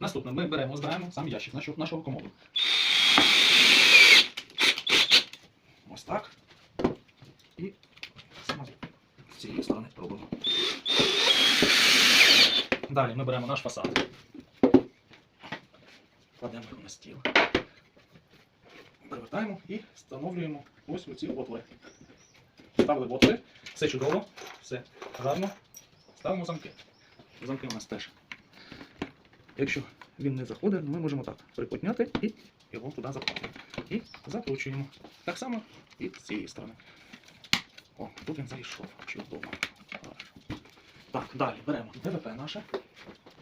Наступне ми беремо, збираємо сам ящик нашого, нашого комоду. Ось так. І з цієї сторони робимо. Далі ми беремо наш фасад. Кладемо його на стіл. Перевертаємо і встановлюємо ось оці отвори. Ставили отвори, все чудово, все гарно. Ставимо замки. Замки у нас теж. Якщо він не заходить, ми можемо так приподняти і його туди запхати. І закручуємо. Так само і з цієї сторони. О, тут він зайшов. Чудово. Так, далі беремо ДВП наше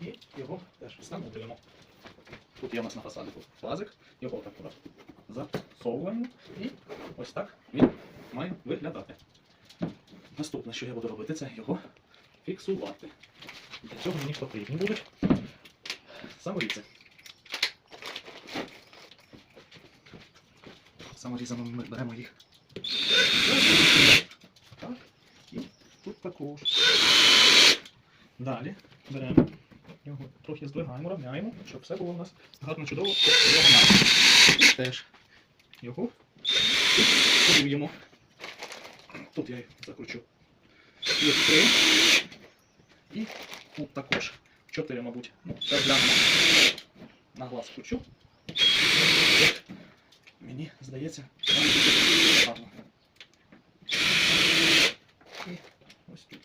і його теж встановлюємо. Тут є у нас на фасаді тут фазик, його так засовуємо і ось так він має виглядати. Наступне, що я буду робити, це його фіксувати. Для цього мені потрібні будуть саморізи. Саморізами ми беремо їх. Так, і тут також. Далі беремо його трохи здвигаємо, равняємо, щоб все було у нас гарно чудово. Теж його фіксуємо. Тут я закручу. І. І тут також. 4, мабуть. Ну, це для на глаз кручу. Мені здається, гарно. І ось тут.